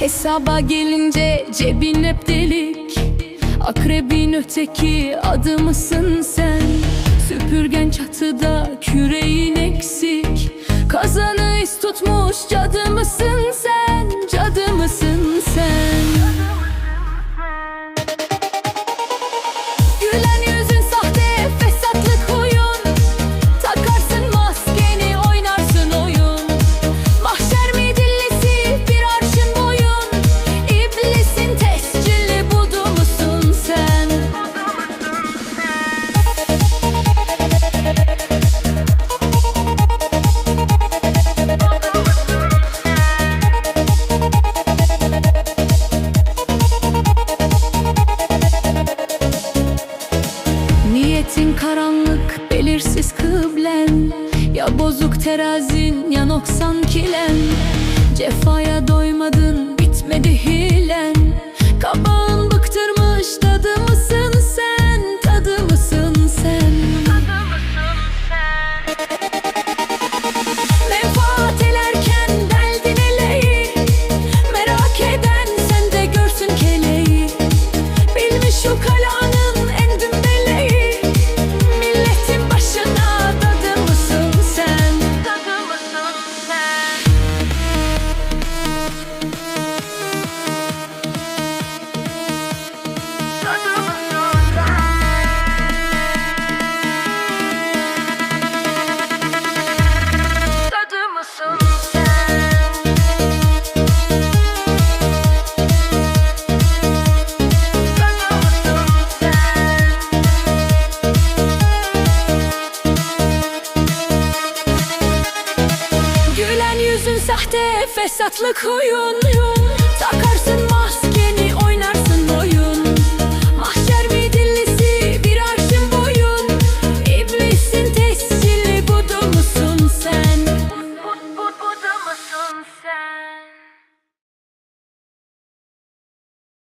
Hesaba gelince cebin hep delik. Akrebin öteki adımısın sen? Süpürgen çatıda küreğin eksik. Kazanı iz tutmuş cadı mısın Gülen Ya bozuk terazin, ya noksan kilen Cefaya doymadın, sahte fesatlık huyun Takarsın maske